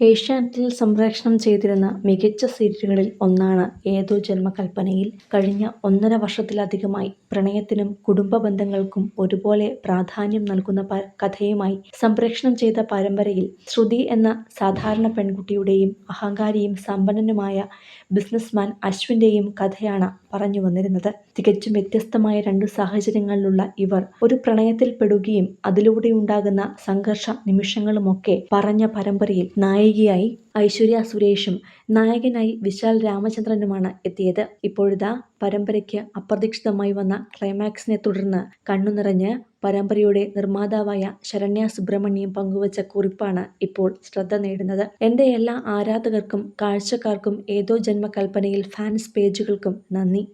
ഏഷ്യാനെറ്റിൽ സംപ്രേഷണം ചെയ്തിരുന്ന മികച്ച സീരിയലുകളിൽ ഒന്നാണ് ഏതോ ജന്മകൽപ്പനയിൽ. കഴിഞ്ഞ ഒന്നര വർഷത്തിലധികമായി പ്രണയത്തിനും കുടുംബ ബന്ധങ്ങൾക്കും ഒരുപോലെ പ്രാധാന്യം നൽകുന്ന കഥയുമായി സംപ്രേഷണം ചെയ്ത പരമ്പരയിൽ ശ്രുതി എന്ന സാധാരണ പെൺകുട്ടിയുടെയും അഹങ്കാരിയും സമ്പന്നനുമായ ബിസിനസ്മാൻ അശ്വിന്റെയും കഥയാണ് പറഞ്ഞു വന്നിരുന്നത് തികച്ചും വ്യത്യസ്തമായ രണ്ടു സാഹചര്യങ്ങളിലുള്ള ഇവർ ഒരു പ്രണയത്തിൽ പെടുകയും അതിലൂടെ ഉണ്ടാകുന്ന സംഘർഷ നിമിഷങ്ങളുമൊക്കെ പറഞ്ഞ പരമ്പരയിൽ നായികയായി ഐശ്വര്യ സുരേഷും നായകനായി വിശാൽ രാമചന്ദ്രനുമാണ് എത്തിയത്. ഇപ്പോഴിതാ പരമ്പരയ്ക്ക് അപ്രതീക്ഷിതമായി വന്ന ക്ലൈമാക്സിനെ തുടർന്ന് കണ്ണു നിറഞ്ഞ് പരമ്പരയുടെ നിർമ്മാതാവായ ശരണ്യ സുബ്രഹ്മണ്യം പങ്കുവച്ച കുറിപ്പാണ് ഇപ്പോൾ ശ്രദ്ധ നേടുന്നത്. എന്റെ എല്ലാ ആരാധകർക്കും കാഴ്ചക്കാർക്കും ഏതോ ജന്മകൽപ്പനയിൽ ഫാൻസ് പേജുകൾക്കും നന്ദി.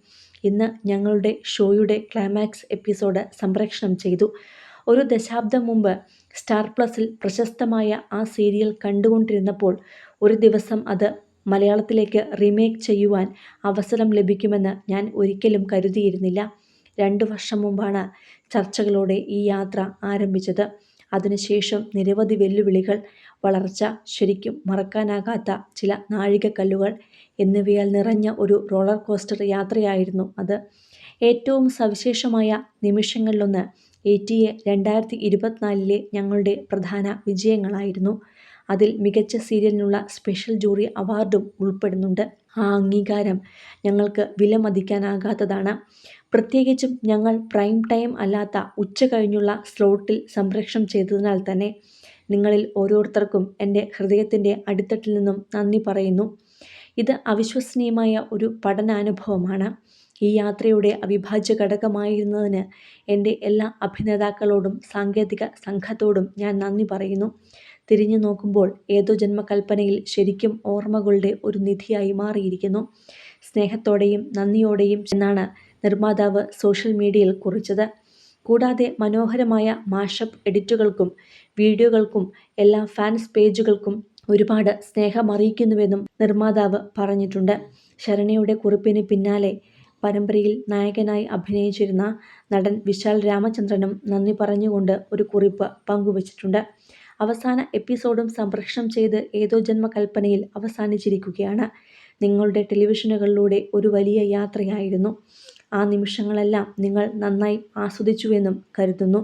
ഇന്ന് ഞങ്ങളുടെ ഷോയുടെ ക്ലൈമാക്സ് എപ്പിസോഡ് സംപ്രേഷണം ചെയ്തു. ഒരു ദശാബ്ദം മുമ്പ് സ്റ്റാർ പ്ലസിൽ പ്രശസ്തമായ ആ സീരിയൽ കണ്ടുകൊണ്ടിരുന്നപ്പോൾ ഒരു ദിവസം അത് മലയാളത്തിലേക്ക് റീമേക്ക് ചെയ്യുവാൻ അവസരം ലഭിക്കുമെന്ന് ഞാൻ ഒരിക്കലും കരുതിയിരുന്നില്ല. രണ്ട് വർഷം മുമ്പാണ് ചർച്ചകളോടെ ഈ യാത്ര ആരംഭിച്ചത്. അതിനുശേഷം നിരവധി വെല്ലുവിളികൾ, വളർച്ച, ശരിക്കും മറക്കാനാകാത്ത ചില നാഴികക്കല്ലുകൾ എന്നിവയാൽ നിറഞ്ഞ ഒരു റോളർ കോസ്റ്റർ യാത്രയായിരുന്നു അത്. ഏറ്റവും സവിശേഷമായ നിമിഷങ്ങളിലൊന്ന് എ.ടി.എ രണ്ടായിരത്തി ഇരുപത്തിനാലിലെ ഞങ്ങളുടെ പ്രധാന വിജയങ്ങളായിരുന്നു. അതിൽ മികച്ച സീരിയലിനുള്ള സ്പെഷ്യൽ ജൂറി അവാർഡും ഉൾപ്പെടുന്നുണ്ട്. ആ അംഗീകാരം ഞങ്ങൾക്ക് വിലമതിക്കാനാകാത്തതാണ്. പ്രത്യേകിച്ചും ഞങ്ങൾ പ്രൈം ടൈം അല്ലാത്ത ഉച്ച കഴിഞ്ഞുള്ള സ്ലോട്ടിൽ സംപ്രേഷണം ചെയ്തതിനാൽ തന്നെ. നിങ്ങളിൽ ഓരോരുത്തർക്കും എന്റെ ഹൃദയത്തിന്റെ അടിത്തട്ടിൽ നിന്നും നന്ദി പറയുന്നു. ഇത് അവിശ്വസനീയമായ ഒരു പഠനാനുഭവമാണ്. ഈ യാത്രയുടെ അവിഭാജ്യ ഘടകമായിരുന്നതിന് എന്റെ എല്ലാ അഭിനേതാക്കളോടും സാങ്കേതിക സംഘത്തോടും ഞാൻ നന്ദി പറയുന്നു. തിരിഞ്ഞു നോക്കുമ്പോൾ ഏതോ ജന്മകൽപ്പനയിൽ ശരിക്കും ഓർമ്മകളുടെ ഒരു നിധിയായി മാറിയിരിക്കുന്നു. സ്നേഹത്തോടെയും നന്ദിയോടെയും എന്നാണ് നിർമ്മാതാവ് സോഷ്യൽ മീഡിയയിൽ കുറിച്ചത്. കൂടാതെ മനോഹരമായ മാഷപ്പ് എഡിറ്റുകൾക്കും വീഡിയോകൾക്കും എല്ലാ ഫാൻസ് പേജുകൾക്കും ഒരുപാട് സ്നേഹമറിയിക്കുന്നുവെന്നും നിർമ്മാതാവ് പറഞ്ഞിട്ടുണ്ട്. ശരണ്യയുടെ കുറിപ്പിന് പിന്നാലെ പരമ്പരയിൽ നായകനായി അഭിനയിച്ചിരുന്ന നടൻ വിശാൽ രാമചന്ദ്രനും നന്ദി പറഞ്ഞുകൊണ്ട് ഒരു കുറിപ്പ് പങ്കുവച്ചിട്ടുണ്ട്. അവസാന എപ്പിസോഡും സംപ്രേഷണം ചെയ്ത് ഏതോ ജന്മകൽപ്പനയിൽ അവസാനിച്ചിരിക്കുകയാണ്. നിങ്ങളുടെ ടെലിവിഷനുകളിലൂടെ ഒരു വലിയ യാത്രയായിരുന്നു. ആ നിമിഷങ്ങളെല്ലാം നിങ്ങൾ നന്നായി ആസ്വദിച്ചുവെന്നും കരുതുന്നു.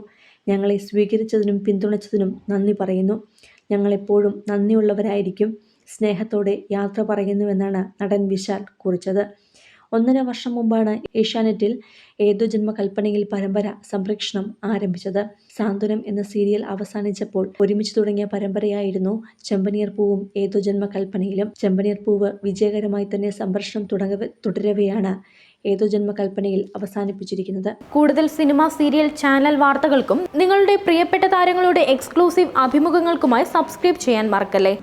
ഞങ്ങളെ സ്വീകരിച്ചതിനും പിന്തുണച്ചതിനും നന്ദി പറയുന്നു. ഞങ്ങളെപ്പോഴും നന്ദിയുള്ളവരായിരിക്കും. സ്നേഹത്തോടെ യാത്ര പറയുന്നുവെന്നാണ് നടൻ വിശാൽ കുറിച്ചത്. ഒന്നര വർഷം മുമ്പാണ് ഏഷ്യാനെറ്റിൽ ഏതോ ജന്മകൽപ്പനയിൽ പരമ്പര സംപ്രേക്ഷണം ആരംഭിച്ചത്. സാന്ത്വനം എന്ന സീരിയൽ അവസാനിച്ചപ്പോൾ ഒരുമിച്ച് തുടങ്ങിയ പരമ്പരയായിരുന്നു ചെമ്പനീർ പൂവും ഏതോ ജന്മകൽപ്പനയിലും. ചെമ്പനീർ പൂവ് വിജയകരമായി തന്നെ സംപ്രേഷണം തുടങ്ങ തുടരവെയാണ് ഏതോ ജന്മകൽപ്പനയിൽ അവസാനിപ്പിച്ചിരിക്കുന്നത്. കൂടുതൽ സിനിമ, സീരിയൽ, ചാനൽ വാർത്തകൾക്കും നിങ്ങളുടെ പ്രിയപ്പെട്ട താരങ്ങളുടെ എക്സ്ക്ലൂസീവ് അഭിമുഖങ്ങൾക്കുമായി സബ്സ്ക്രൈബ് ചെയ്യാൻ മറക്കല്ലേ